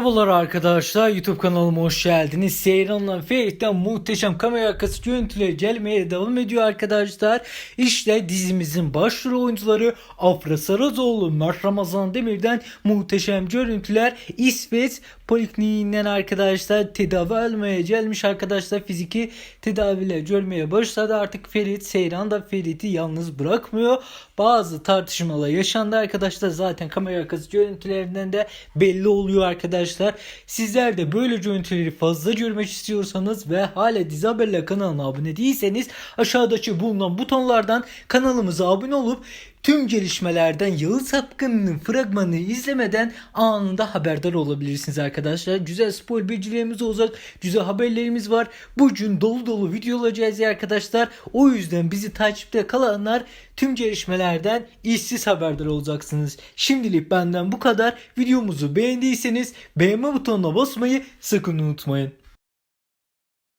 Merhabalar arkadaşlar YouTube kanalıma hoş geldiniz. Seyran'la Ferit'ten muhteşem kamera arkası görüntüleri gelmeye devam ediyor arkadaşlar. İşte dizimizin başrol oyuncuları Afra Sarazoğlu, Mert Ramazan Demir'den muhteşem görüntüler İsveç Polikliniğinden arkadaşlar tedavi almaya gelmiş arkadaşlar fiziki tedaviler görmeye başladı. Artık Ferit Seyran da Ferit'i yalnız bırakmıyor. Bazı tartışmalar yaşandı arkadaşlar. Zaten kamera arkası görüntülerinden de belli oluyor arkadaşlar. Sizler de böyle görüntüleri fazla görmek istiyorsanız ve hala Dizi kanalına abone değilseniz aşağıdaki bulunan butonlardan kanalımıza abone olup tüm gelişmelerden Yağız Sapkın'ın fragmanını izlemeden anında haberdar olabilirsiniz arkadaşlar. Güzel spor bilgilerimiz olacak. Güzel haberlerimiz var. Bugün dolu dolu video olacağız arkadaşlar. O yüzden bizi takipte kalanlar tüm gelişmelerden işsiz haberdar olacaksınız. Şimdilik benden bu kadar. Videomuzu beğendiyseniz beğenme butonuna basmayı sakın unutmayın.